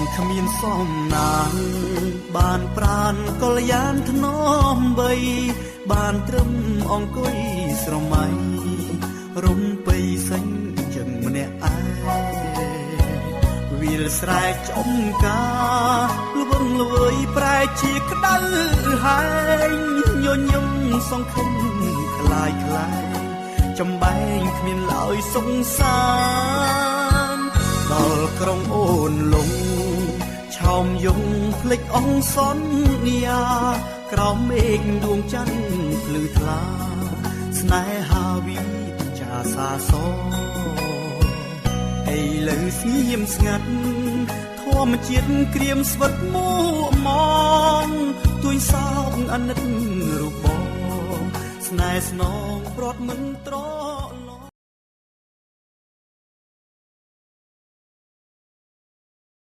បងគ្មានសំណាងបានប្រានកល្យានធ្នមបីបានត្រឹមអង្គុយស្រមៃរំពេញសេចចឹងម្នាក់ឯងវាលស្រែកចំការល្វឹងល្វើយប្រែជាក្តៅហែងញញឹមសង្ឃឹមខ្លាយខ្លាយចំបែងគ្មានឡើយសង្សារដល់ក្រុងអូ មយងភ្លេចអងសន្យា ក្រោមមេឃដួងច័ន្ទភ្លឺថ្លា ស្នេហាវិចាសាសអីលើស្ងៀមស្ងាត់ធម្មជាតិក្រៀមស្វិតមួមងទួយសោកអាណិតរូបបងស្នេហ៍ស្នងព្រាត់មិនត្រ